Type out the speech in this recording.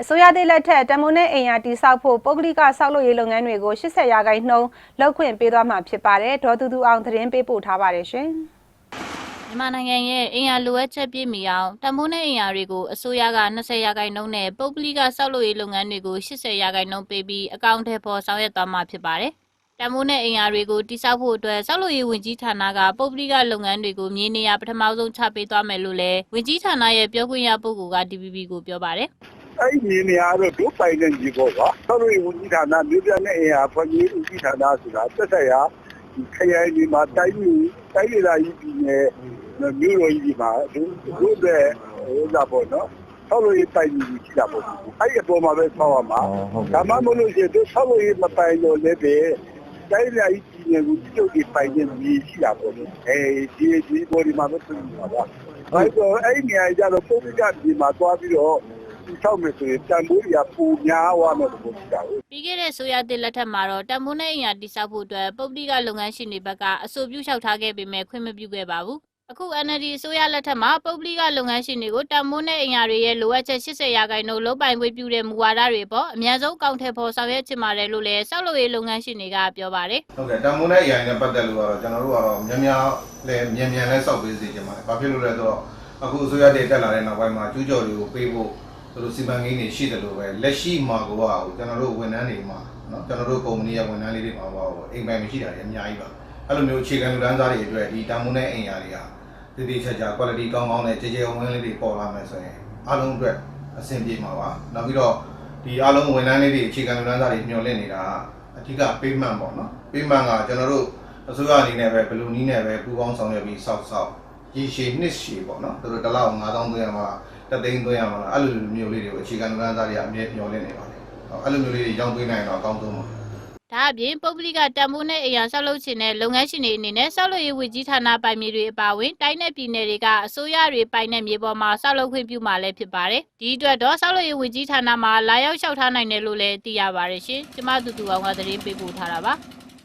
အစိုးရသည့်လက်ထက်တမွန်နဲ့အိမ်ယာတိဆောက်ဖို့ပုဂ္ဂလိကဆောက်လုပ်ရေးလုပ်ငန်းတွေကို80ရာခိုင်နှုန်းလောက်ခွင့်ပေးသွားမှာဖြစ်ပါတယ်ဒေါ်တူတူအောင်သတင်းပေးပို့ထားပါတယ်ရှင်မြန်မာနိုင်ငံရဲ့အင်အားလိုအပ်ချက်ပြည့်မီအောင်တမိုးနဲ့အင်အားတွေကိုအစိုးရက20ရာခိုင်နှုန်းနဲ့ပုဂ္ဂလိကစောက်လုပ်ရေးလုပ်ငန်းတွေကို80ရာခိုင်နှုန်းပေးပြီးအကောင့်ထဲပေါ်ဆောင်ရွက်သွားမှာဖြစ်ပါတယ်။တမိုးနဲ့အင်အားတွေကိုတိစောက်ဖို့အတွက်စောက်လုပ်ရေးဝန်ကြီးဌာနကပုဂ္ဂလိကလုပ်ငန်းတွေကိုမြေနေရာပထမဆုံးချပေးသွားမယ်လို့လည်းဝန်ကြီးဌာနရဲ့ပြောခွင့်ရပုဂ္ဂိုလ်က DPP ကိုပြောပါတယ်။ အဲ့ဒီနေရာတော့ဒုပိုင်တဲ့ကြီးပေါ့ကွာဆောက်လို့ဝန်ကြီးဌာနမြို့ပြနဲ့အင်အားဖွဲ့ကြီးဝန်ကြီးဌာနဆိုတာတက်ဆက်ရဒီခရိုင်ဒီမှာတိုင်းပြည်တိုင်းဒေသကြီးပြည်နယ်မြို့တော်ကြီးဒီမှာဒုဒုတဲ့ဟိုလာပေါ့နော်ဆောက်လို့ပိုင်ကြီးရှိတာပေါ့အဲ့ဒီအပေါ်မှာပဲဆောက်ရမှာဒါမှမဟုတ်လို့ရှိရင်ဒုဆောက်လို့မပိုင်တော့လည်းပဲတိုင်းဒေသကြီးပြည်နယ်ကိုပြုတ်ပြီးပိုင်ခြင်းကြီးရှိတာပေါ့အဲဒီဒီပေါ်ဒီမှာပဲပြင်ပါပါအဲ့တော့အဲ့ဒီနေရာကျတော့ပုံပြကဒီမှာသွားပြီးတော့ ဒီဆောက်မယ်ဆိုရင်တန်ဖိုးတွေကပုံများသွားမယ်လို့ပြောတာကိုပြီးခဲ့တဲ့ဆိုရတဲ့လက်ထက်မှာတော့တမိုးနဲ့အင်အားတိစောက်ဖို့အတွက်ပုဂ္ဂလိကလုပ်ငန်းရှင်တွေဘက်ကအဆိုပြုလျှောက်ထားခဲ့ပေမဲ့ခွင့်မပြုခဲ့ပါဘူး။အခု NLD အစိုးရလက်ထက်မှာပုဂ္ဂလိကလုပ်ငန်းရှင်တွေကိုတမိုးနဲ့အင်အားတွေရဲ့လိုအပ်ချက်80ရာခိုင်နှုန်းလုံးပိုင်ခွင့်ပြုတဲ့မူဝါဒတွေပေါ့အများဆုံးအကောင့်ထဲပေါ်ဆောင်ရွက်ချင်ပါတယ်လို့လည်းစောက်လုပ်ရေးလုပ်ငန်းရှင်တွေကပြောပါတယ်။ဟုတ်ကဲ့တန်မိုးနဲ့ AI နဲ့ပတ်သက်လို့ကတော့ကျွန်တော်တို့ကတော့များများလဲမြန်မြန်လဲစောက်ပေးစေချင်ပါတယ်။ဘာဖြစ်လို့လဲဆိုတော့အခုအစိုးရတည်တက်လာတဲ့နောက်ပိုင်းမှာကျူးကျော်တွေကိုပေးဖို့ သူတို့စီမံကိန်းတွေရှိတယ်လို့ပဲလက်ရှိမှာကဟိုကျွန်တော်တို့ဝန်ထမ်းတွေမှာနော်ကျွန်တော်တို့ကုမ္ပဏီရဲ့ဝန်ထမ်းလေးတွေမှာဟိုအိမ်ပိုင်မရှိတာတွေအများကြီးပါအဲ့လိုမျိုးအခြေခံလူတန်းစားတွေအတွက်ဒီတန်ဖိုးနဲ့အိမ်ယာတွေကတည်တည်ချာချာ quality ကောင်းကောင်းနဲ့ကြေကြေဝင်းလေးတွေပေါ်လာမယ်ဆိုရင်အားလုံးအတွက်အဆင်ပြေမှာပါနောက်ပြီးတော့ဒီအားလုံးဝန်ထမ်းလေးတွေအခြေခံလူတန်းစားတွေမျှော်လင့်နေတာအဓိက payment ပေါ့နော် payment ကကျွန်တော်တို့အစိုးရအနေနဲ့ပဲဘယ်လိုနည်းနဲ့ပဲပူးပေါင်းဆောင်ရွက်ပြီးစောက်စောက်ရေရှည်နှစ်ရှည်ပေါ့နော်သူတို့တစ်လောက်9000ကျပ်မှာတသိန်းသွင်းရမှာအဲ့လိုမျိုးလေးတွေကိုအခြေခံလူတန်းစားတွေကအမြဲမျှော်လင့်နေပါတယ်အဲ့လိုမျိုးလေးတွေရောင်းပေးနိုင်တော့အကောင်းဆုံးပါဒါအပြင်ပုဂ္ဂလိကတံမိုးနဲ့အရာဆောက်လုပ်ခြင်းနဲ့လုပ်ငန်းရှင်တွေအနေနဲ့ဆောက်လုပ်ရေးဝကြီးဌာနပိုင်မြေတွေအပါအဝင်တိုင်းနယ်ပြည်နယ်တွေကအစိုးရတွေပိုင်တဲ့မြေပေါ်မှာဆောက်လုပ်ခွင့်ပြုမှာလည်းဖြစ်ပါတယ်။ဒီအတွက်တော့ဆောက်လုပ်ရေးဝကြီးဌာနမှာလာရောက်လျှောက်ထားနိုင်တယ်လို့လည်းသိရပါတယ်ရှင်။ကျမတူတူအောင်ကသတင်းပေးပို့ထားတာပါ။